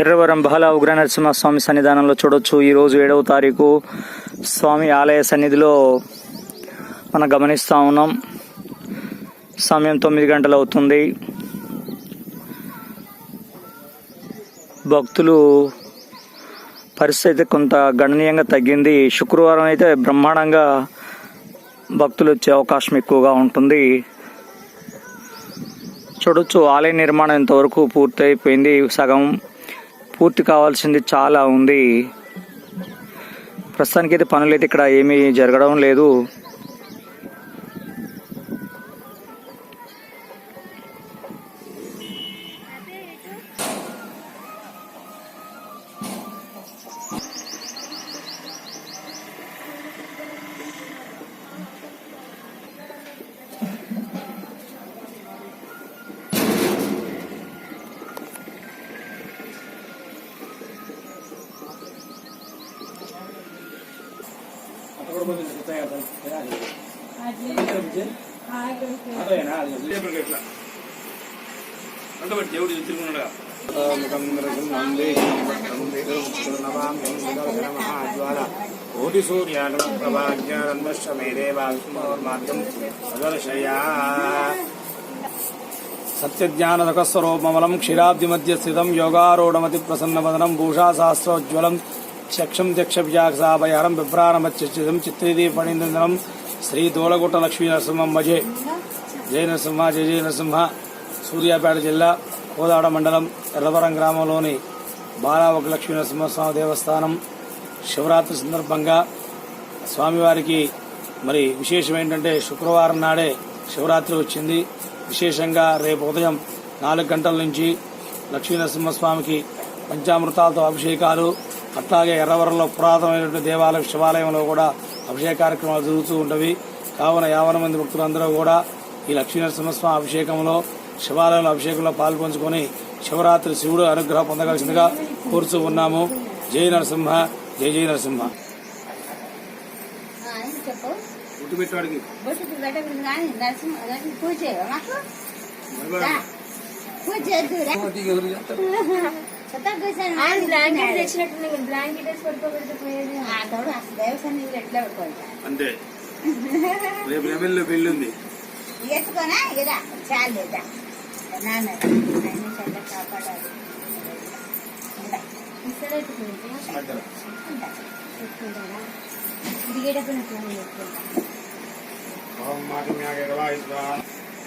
ఎర్రవరం బహళ ఉగ్ర నరసింహస్వామి సన్నిధానంలో చూడొచ్చు. ఈరోజు ఏడవ తారీఖు స్వామి ఆలయ సన్నిధిలో మనం గమనిస్తూ ఉన్నాం. సమయం తొమ్మిది గంటలు అవుతుంది. భక్తులు పరిస్థితి అయితే కొంత గణనీయంగా తగ్గింది. శుక్రవారం అయితే బ్రహ్మాండంగా భక్తులు వచ్చే అవకాశం ఎక్కువగా ఉంటుంది. చూడొచ్చు ఆలయ నిర్మాణం ఇంతవరకు పూర్తయిపోయింది. సగం పూర్తి కావాల్సింది చాలా ఉంది. ప్రస్తుతానికి అయితే పనులు అయితే ఇక్కడ ఏమీ జరగడం లేదు. దేవుడు తిరుగున్నాడు కోటి సూర్యానం ప్రభాజ్ఞానందశ్వమే దేవాస్మోర్మాద్యం సదర్శయా సత్యజ్ఞానదకస్వరూపమలం క్షీరాబ్ది మధ్య స్థితం యోగారూఢమతి ప్రసన్నవదనం భూషాశాస్త్రోజ్వలం చక్షం చక్ష విజాక్షాభయహరం బిభ్రాణమత్యుతం చిత్రీదీ ఫణీంద్రం శ్రీ దోళగుట్ట లక్ష్మీ నరసింహం మజే జయ నరసింహ జయ జయ నరసింహ సూర్యాపేట జిల్లా కోదాడ మండలం ఎర్రవరం గ్రామంలోని బాలావక లక్ష్మీ నరసింహస్వామి దేవస్థానం శివరాత్రి సందర్భంగా స్వామివారికి మరి విశేషం ఏంటంటే శుక్రవారం నాడే శివరాత్రి వచ్చింది. విశేషంగా రేపు ఉదయం నాలుగు గంటల నుంచి లక్ష్మీ నరసింహస్వామికి పంచామృతాలతో అభిషేకాలు అట్లాగే ఎర్రవరంలో పురాతనమైనటువంటి దేవాలయం శివాలయంలో కూడా అభిషేక కార్యక్రమాలు జరుగుతూ ఉంటవి కావున యావన మంది భక్తులందరూ కూడా ఈ లక్ష్మీ నరసింహస్వామి అభిషేకంలో శివాలయంలో అభిషేకంలో పాల్పంచుకొని శివరాత్రి శివుడు అనుగ్రహం పొందగలిసిందిగా కోరుతూ ఉన్నాము. జై నరసింహ జై జై నరసింహ. పూజ బ్లాంకెట్ తెచ్చినట్టు బ్లాంకెట్ వేసి పడుకోబెడితే పోయేది ఆ తోడు అసలు దేవస్థానం నీళ్ళు ఎట్లా పెట్టుకుంటా అంతే. రేపు ఎమ్మెల్యే పెళ్ళి ఉంది ఎత్తుకోనా ఇరా చాలు నాన్న కాపాడాలి. దిగేటప్పుడు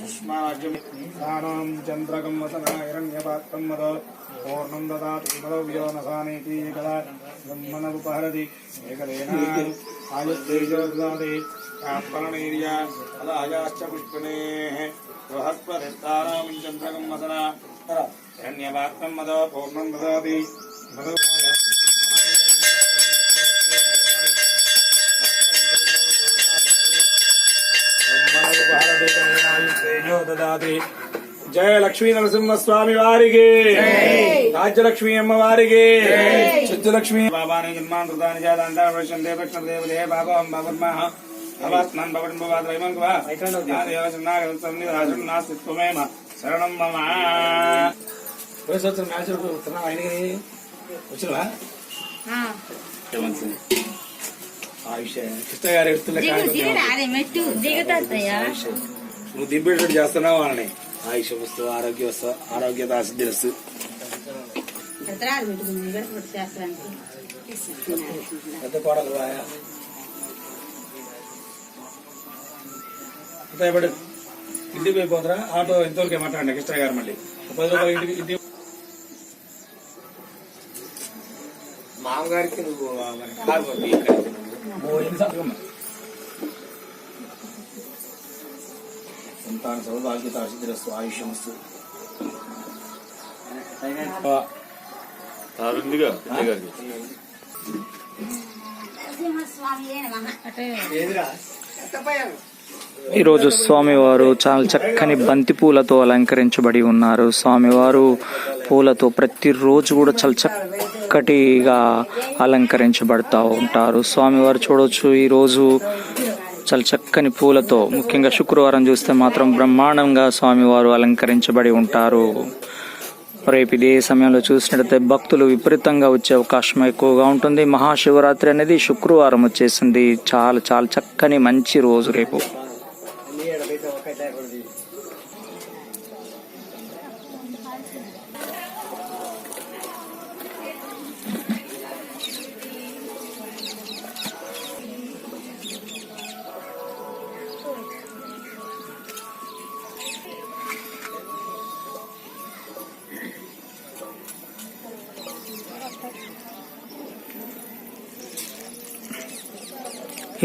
सुष्माराज्यं चन्द्रकं वसनः हिरण्यपात्रं मद पूर्णं ददातु। मदव्यो नसानेति एकदा ब्रह्मणमुपहरति एकदेनायु आयुर्तेजो ददाति काप्परणैर्या अदायाश्च पुष्पिणेः बृहस्पतिस्तारां चन्द्रकं वसनः हिरण्यपात्रं मद पूर्णं ददाति मदवायः మద పూర్ణం దదాతి జయ లక్ష్మీ నరసింహ స్వామి వారికి రాజ్యలక్ష్మి అమ్మ వారికి చిత్తులక్ష్మి బాబాని జన్మాంతృతాని జాతాంతావృషం దేవక్షణ దేవదే బాబాం బాబర్మః భవాత్మన్ భవన్ భవాత్ వైమం కువా నాస్తిత్వమేమ శరణం మమ. వచ్చిన మ్యాచ్ వస్తున్నావా? ఆయనకి వచ్చినవా? గారు నువ్వు దింపేటట్టు చేస్తున్నావు వాళ్ళని. ఆయుష వస్తు ఆరోగ్య వస్తు ఆరోగ్యత గడపడి శాస్త్రానికి పెద్ద కోడలు బాయా ఇప్పుడు ఇంటికి పోయిపోతారా ఆటో ఇంతవరకే మాట్లాడండి కృష్ణ గారు మళ్ళీ. పది రూపాయలు ఇంటికి ఇంటికి మామగారికి నువ్వు సంతాన సౌభాగ్యత తారుందిగా నమ ఈరోజు స్వామివారు చాలా చక్కని బంతి పూలతో అలంకరించబడి ఉన్నారు. స్వామివారు పూలతో ప్రతిరోజు కూడా చాలా చక్కటిగా అలంకరించబడతా ఉంటారు. స్వామివారు చూడవచ్చు ఈరోజు చాలా చక్కని పూలతో. ముఖ్యంగా శుక్రవారం చూస్తే మాత్రం బ్రహ్మాండంగా స్వామివారు అలంకరించబడి ఉంటారు. రేపు ఇదే సమయంలో చూసినట్లయితే భక్తులు విపరీతంగా వచ్చే అవకాశం ఎక్కువగా ఉంటుంది. మహాశివరాత్రి అనేది శుక్రవారం వచ్చేసింది. చాలా చాలా చక్కని మంచి రోజు రేపు.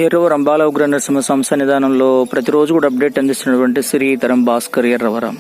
ఎర్రవరం రంభాల ఉగ్ర నరసింహ సంస్థ నిదానంలో ప్రతిరోజు కూడా అప్డేట్ అందిస్తున్నటువంటి శ్రీతరం భాస్కర్ ఎర్రవరం.